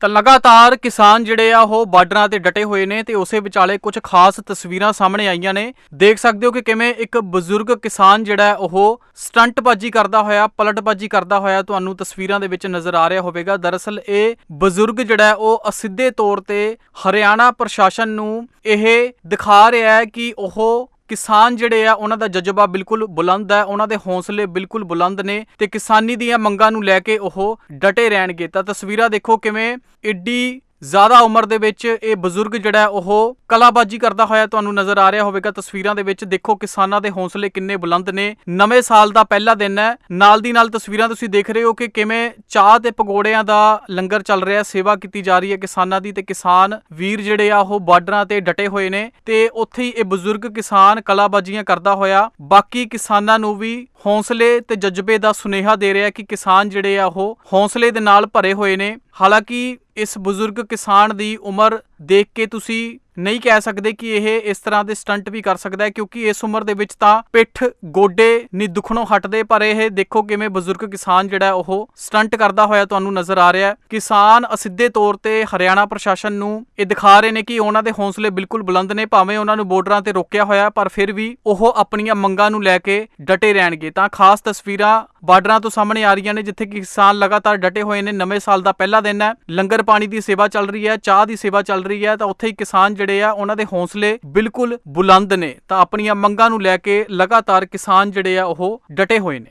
ਤਾਂ ਲਗਾਤਾਰ ਕਿਸਾਨ ਜਿਹੜੇ ਆ, ਉਹ ਬਾਰਡਰਾਂ ਤੇ ਡਟੇ ਹੋਏ ਨੇ ਤੇ ਉਸੇ ਵਿਚਾਲੇ ਕੁਝ ਖਾਸ ਤਸਵੀਰਾਂ ਸਾਹਮਣੇ ਆਈਆਂ ਨੇ। ਦੇਖ ਸਕਦੇ ਹੋ ਕਿ ਕਿਵੇਂ ਇੱਕ ਬਜ਼ੁਰਗ ਕਿਸਾਨ ਜਿਹੜਾ ਹੈ, ਉਹ ਸਟੰਟਬਾਜ਼ੀ ਕਰਦਾ ਹੋਇਆ, ਪਲਟਬਾਜ਼ੀ ਕਰਦਾ ਹੋਇਆ ਤੁਹਾਨੂੰ ਤਸਵੀਰਾਂ ਦੇ ਵਿੱਚ ਨਜ਼ਰ ਆ ਰਿਹਾ ਹੋਵੇਗਾ। ਦਰਅਸਲ ਇਹ ਬਜ਼ੁਰਗ ਜਿਹੜਾ ਹੈ, ਉਹ ਅਸਿੱਧੇ ਤੌਰ ਤੇ ਹਰਿਆਣਾ ਪ੍ਰਸ਼ਾਸਨ ਨੂੰ ਇਹ ਦਿਖਾ ਰਿਹਾ ਹੈ ਕਿ ਉਹ ਕਿਸਾਨ ਜਿਹੜੇ ਆ, ਉਹਨਾਂ ਦਾ ਜਜ਼ਬਾ ਬਿਲਕੁਲ ਬੁਲੰਦ ਹੈ, ਉਹਨਾਂ ਦੇ ਹੌਸਲੇ ਬਿਲਕੁਲ ਬੁਲੰਦ ਨੇ ਤੇ ਕਿਸਾਨੀ ਦੀਆਂ ਮੰਗਾਂ ਨੂੰ ਲੈ ਕੇ ਉਹ ਡਟੇ ਰਹਿਣਗੇ। ਤਾਂ ਤਸਵੀਰਾਂ ਦੇਖੋ ਕਿਵੇਂ ਏਡੀ ਜ਼ਿਆਦਾ ਉਮਰ ਦੇ ਵਿੱਚ ਇਹ ਬਜ਼ੁਰਗ ਜਿਹੜਾ ਉਹ ਕਲਾਬਾਜ਼ੀ ਕਰਦਾ ਹੋਇਆ ਤੁਹਾਨੂੰ ਨਜ਼ਰ ਆ ਰਿਹਾ ਹੋਵੇਗਾ। ਤਸਵੀਰਾਂ ਦੇ ਵਿੱਚ ਦੇਖੋ ਕਿਸਾਨਾਂ ਦੇ ਹੌਸਲੇ ਕਿੰਨੇ ਬੁਲੰਦ ਨੇ। ਨਵੇਂ ਸਾਲ ਦਾ ਪਹਿਲਾ ਦਿਨ ਹੈ। ਨਾਲ ਦੀ ਨਾਲ ਤਸਵੀਰਾਂ ਤੁਸੀਂ ਦੇਖ ਰਹੇ ਹੋ ਕਿ ਕਿਵੇਂ ਚਾਹ ਤੇ ਪਕੌੜਿਆਂ ਦਾ ਲੰਗਰ ਚੱਲ ਰਿਹਾ ਸੇਵਾ ਕੀਤੀ ਜਾ ਰਹੀ ਹੈ ਕਿਸਾਨਾਂ ਦੀ ਤੇ ਕਿਸਾਨ ਵੀਰ ਜਿਹੜੇ ਆ, ਉਹ ਬਾਰਡਰਾਂ ਤੇ ਡਟੇ ਹੋਏ ਨੇ ਤੇ ਉੱਥੇ ਹੀ ਇਹ ਬਜ਼ੁਰਗ ਕਿਸਾਨ ਕਲਾਬਾਜ਼ੀਆਂ ਕਰਦਾ ਹੋਇਆ। ਬਾਕੀ ਕਿਸਾਨਾਂ ਨੂੰ ਵੀ ਹੌਸਲੇ ਤੇ ਜਜ਼ਬੇ ਦਾ ਸੁਨੇਹਾ ਦੇ ਰਿਹਾ ਕਿ ਕਿਸਾਨ ਜਿਹੜੇ ਆ, ਉਹ ਹੌਸਲੇ ਦੇ ਨਾਲ ਭਰੇ ਹੋਏ ਨੇ। ਹਾਲਾਂਕਿ ਇਸ ਬਜ਼ੁਰਗ ਕਿਸਾਨ ਦੀ ਉਮਰ ਦੇਖ ਕੇ ਤੁਸੀਂ ਨਹੀਂ ਕਹਿ ਸਕਦੇ ਕਿ ਇਹ ਇਸ ਤਰ੍ਹਾਂ ਦੇ ਸਟੰਟ ਵੀ ਕਰ ਸਕਦਾ ਹੈ, ਕਿਉਂਕਿ ਇਸ ਉਮਰ ਦੇ ਵਿੱਚ ਤਾਂ ਪਿੱਠ, ਗੋਡੇ ਨਹੀਂ ਦੁਖਣੋਂ ਹਟਦੇ, ਪਰ ਇਹ ਦੇਖੋ ਕਿਵੇਂ ਬਜ਼ੁਰਗ ਕਿਸਾਨ ਜਿਹੜਾ ਉਹ ਸਟੰਟ ਕਰਦਾ ਹੋਇਆ ਤੁਹਾਨੂੰ ਨਜ਼ਰ ਆ ਰਿਹਾ ਹੈ। ਕਿਸਾਨ ਅਸਿੱਧੇ ਤੌਰ ਤੇ ਹਰਿਆਣਾ ਪ੍ਰਸ਼ਾਸਨ ਨੂੰ ਇਹ ਦਿਖਾ ਰਹੇ ਨੇ ਕਿ ਉਹਨਾਂ ਦੇ ਹੌਸਲੇ ਬਿਲਕੁਲ ਬੁਲੰਦ ਨੇ, ਭਾਵੇਂ ਉਹਨਾਂ ਨੂੰ ਬਾਰਡਰਾਂ ਤੇ ਰੋਕਿਆ ਹੋਇਆ ਪਰ ਫਿਰ ਵੀ ਉਹ ਆਪਣੀਆਂ ਮੰਗਾਂ ਨੂੰ ਲੈ ਕੇ ਡਟੇ ਰਹਿਣਗੇ। ਤਾਂ ਖਾਸ ਤਸਵੀਰਾਂ ਬਾਰਡਰਾਂ ਤੋਂ ਸਾਹਮਣੇ ਆ ਰਹੀਆਂ ਨੇ, ਜਿੱਥੇ ਕਿ ਕਿਸਾਨ ਲਗਾਤਾਰ ਡਟੇ ਹੋਏ ਨੇ। ਨਵੇਂ ਸਾਲ ਦਾ ਪਹਿਲਾ ਦਿਨ ਹੈ, ਲੰਗਰ ਪਾਣੀ ਦੀ ਸੇਵਾ ਚੱਲ ਰਹੀ ਹੈ, ਚਾਹ ਦੀ ਸੇਵਾ ਚੱਲ ਰਹੀ ਹੈ, ਤਾਂ ਉੱਥੇ ਹੀ ਕਿਸਾਨ ਜਿਹੜੇ ਆ, ਉਹਨਾਂ ਦੇ ਹੌਸਲੇ ਬਿਲਕੁਲ ਬੁਲੰਦ ਨੇ। ਤਾਂ ਆਪਣੀਆਂ ਮੰਗਾਂ ਨੂੰ ਲੈ ਕੇ ਲਗਾਤਾਰ ਕਿਸਾਨ ਜਿਹੜੇ ਆ, ਉਹ ਡਟੇ ਹੋਏ ਨੇ।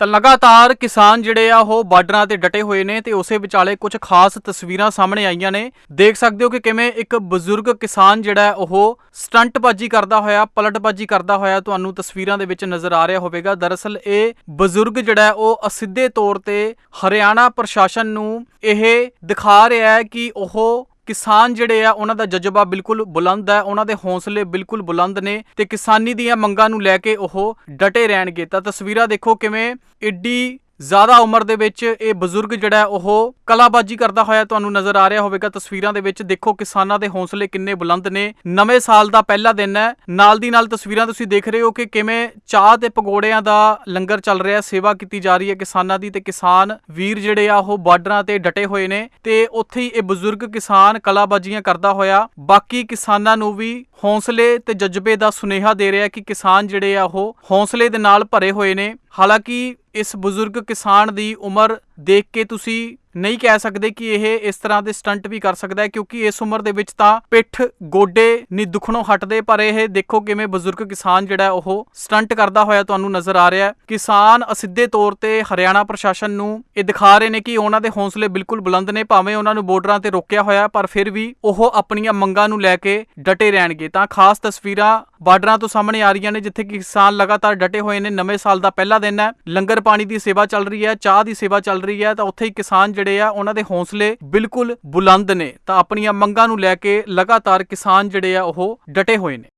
ਤਾਂ ਲਗਾਤਾਰ ਕਿਸਾਨ ਜਿਹੜੇ ਆ, ਉਹ ਬਾਰਡਰਾਂ ਤੇ ਡਟੇ ਹੋਏ ਨੇ ਤੇ ਉਸੇ ਵਿਚਾਲੇ ਕੁਝ ਖਾਸ ਤਸਵੀਰਾਂ ਸਾਹਮਣੇ ਆਈਆਂ ਨੇ। ਦੇਖ ਸਕਦੇ ਹੋ ਕਿ ਕਿਵੇਂ ਇੱਕ ਬਜ਼ੁਰਗ ਕਿਸਾਨ ਜਿਹੜਾ ਉਹ ਸਟੰਟਬਾਜ਼ੀ ਕਰਦਾ ਹੋਇਆ, ਪਲਟਬਾਜ਼ੀ ਕਰਦਾ ਹੋਇਆ ਤੁਹਾਨੂੰ ਤਸਵੀਰਾਂ ਦੇ ਵਿੱਚ ਨਜ਼ਰ ਆ ਰਿਹਾ ਹੋਵੇਗਾ। ਦਰਅਸਲ ਇਹ ਬਜ਼ੁਰਗ ਜਿਹੜਾ ਹੈ, ਉਹ ਅਸਿੱਧੇ ਤੌਰ ਤੇ ਹਰਿਆਣਾ ਪ੍ਰਸ਼ਾਸਨ ਨੂੰ ਇਹ ਦਿਖਾ ਰਿਹਾ ਹੈ ਕਿ ਉਹ ਕਿਸਾਨ ਜਿਹੜੇ ਆ, ਉਹਨਾਂ ਦਾ ਜਜ਼ਬਾ ਬਿਲਕੁਲ ਬੁਲੰਦ ਹੈ, ਉਹਨਾਂ ਦੇ ਹੌਸਲੇ ਬਿਲਕੁਲ ਬੁਲੰਦ ਨੇ ਤੇ ਕਿਸਾਨੀ ਦੀਆਂ ਮੰਗਾਂ ਨੂੰ ਲੈ ਕੇ ਉਹ ਡਟੇ ਰਹਿਣਗੇ। ਤਾਂ ਤਸਵੀਰਾਂ ਦੇਖੋ ਕਿਵੇਂ ਏਡੀ ਜ਼ਿਆਦਾ ਉਮਰ ਦੇ ਵਿੱਚ ਇਹ ਬਜ਼ੁਰਗ ਜਿਹੜਾ ਉਹ ਕਲਾਬਾਜ਼ੀ ਕਰਦਾ ਹੋਇਆ ਤੁਹਾਨੂੰ ਨਜ਼ਰ ਆ ਰਿਹਾ ਹੋਵੇਗਾ। ਤਸਵੀਰਾਂ ਦੇ ਵਿੱਚ ਦੇਖੋ, ਕਿਸਾਨਾਂ ਦੇ ਹੌਸਲੇ ਕਿੰਨੇ ਬੁਲੰਦ ਨੇ। ਨਵੇਂ ਸਾਲ ਦਾ ਪਹਿਲਾ ਦਿਨ ਹੈ। ਨਾਲ ਦੀ ਨਾਲ ਤਸਵੀਰਾਂ ਤੁਸੀਂ ਦੇਖ ਰਹੇ ਹੋ ਕਿ ਕਿਵੇਂ ਚਾਹ ਤੇ ਪਕੌੜਿਆਂ ਦਾ ਲੰਗਰ ਚੱਲ ਰਿਹਾ ਸੇਵਾ ਕੀਤੀ ਜਾ ਰਹੀ ਹੈ ਕਿਸਾਨਾਂ ਦੀ ਤੇ ਕਿਸਾਨ ਵੀਰ ਜਿਹੜੇ ਆ, ਉਹ ਬਾਰਡਰਾਂ ਤੇ ਡਟੇ ਹੋਏ ਨੇ ਤੇ ਉੱਥੇ ਹੀ ਇਹ ਬਜ਼ੁਰਗ ਕਿਸਾਨ ਕਲਾਬਾਜ਼ੀਆਂ ਕਰਦਾ ਹੋਇਆ। ਬਾਕੀ ਕਿਸਾਨਾਂ ਨੂੰ ਵੀ ਹੌਸਲੇ ਤੇ ਜਜ਼ਬੇ ਦਾ ਸੁਨੇਹਾ ਦੇ ਰਿਹਾ ਕਿ ਕਿਸਾਨ ਜਿਹੜੇ ਆ, ਉਹ ਹੌਸਲੇ ਦੇ ਨਾਲ ਭਰੇ ਹੋਏ ਨੇ। ਹਾਲਾਂਕਿ ਇਸ ਬਜ਼ੁਰਗ ਕਿਸਾਨ ਦੀ ਉਮਰ ਦੇਖ ਕੇ ਤੁਸੀਂ ਨਹੀਂ ਕਹਿ ਸਕਦੇ ਕਿ ਇਹ ਇਸ ਤਰ੍ਹਾਂ ਦੇ ਸਟੰਟ ਵੀ ਕਰ ਸਕਦਾ ਹੈ, ਕਿਉਂਕਿ ਇਸ ਉਮਰ ਦੇ ਵਿੱਚ ਤਾਂ ਪਿੱਠ, ਗੋਡੇ ਨਹੀਂ ਦੁਖਣੋਂ ਹਟਦੇ, ਪਰ ਇਹ ਦੇਖੋ ਕਿਵੇਂ ਬਜ਼ੁਰਗ ਕਿਸਾਨ ਜਿਹੜਾ ਉਹ ਸਟੰਟ ਕਰਦਾ ਹੋਇਆ ਤੁਹਾਨੂੰ ਨਜ਼ਰ ਆ ਰਿਹਾ ਹੈ। ਕਿਸਾਨ ਅਸਿੱਧੇ ਤੌਰ ਤੇ ਹਰਿਆਣਾ ਪ੍ਰਸ਼ਾਸਨ ਨੂੰ ਇਹ ਦਿਖਾ ਰਹੇ ਨੇ ਕਿ ਉਹਨਾਂ ਦੇ ਹੌਸਲੇ ਬਿਲਕੁਲ ਬੁਲੰਦ ਨੇ, ਭਾਵੇਂ ਉਹਨਾਂ ਨੂੰ ਬਾਰਡਰਾਂ ਤੇ ਰੋਕਿਆ ਹੋਇਆ ਪਰ ਫਿਰ ਵੀ ਉਹ ਆਪਣੀਆਂ ਮੰਗਾਂ ਨੂੰ ਲੈ ਕੇ ਡਟੇ ਰਹਿਣਗੇ। ਤਾਂ ਖਾਸ ਤਸਵੀਰਾਂ ਬਾਰਡਰਾਂ ਤੋਂ ਸਾਹਮਣੇ ਆ ਰਹੀਆਂ ਨੇ, ਜਿੱਥੇ ਕਿ ਕਿਸਾਨ ਲਗਾਤਾਰ ਡਟੇ ਹੋਏ ਨੇ। ਨਵੇਂ ਸਾਲ ਦਾ ਪਹਿਲਾ ਦਿਨ ਹੈ, ਲੰਗਰ ਪਾਣੀ ਦੀ ਸੇਵਾ ਚੱਲ ਰਹੀ ਹੈ, ਚਾਹ ਦੀ ਸੇਵਾ ਚੱਲ ਰਹੀ ਰਹੀ ਹੈ, ਤਾਂ ਉੱਥੇ ਹੀ ਕਿਸਾਨ ਜਿਹੜੇ ਆ, ਉਹਨਾਂ ਦੇ ਹੌਸਲੇ ਬਿਲਕੁਲ ਬੁਲੰਦ ਨੇ। ਤਾਂ ਆਪਣੀਆਂ ਮੰਗਾਂ ਨੂੰ ਲੈ ਕੇ ਲਗਾਤਾਰ ਕਿਸਾਨ ਜਿਹੜੇ ਆ, ਉਹ ਡਟੇ ਹੋਏ ਨੇ।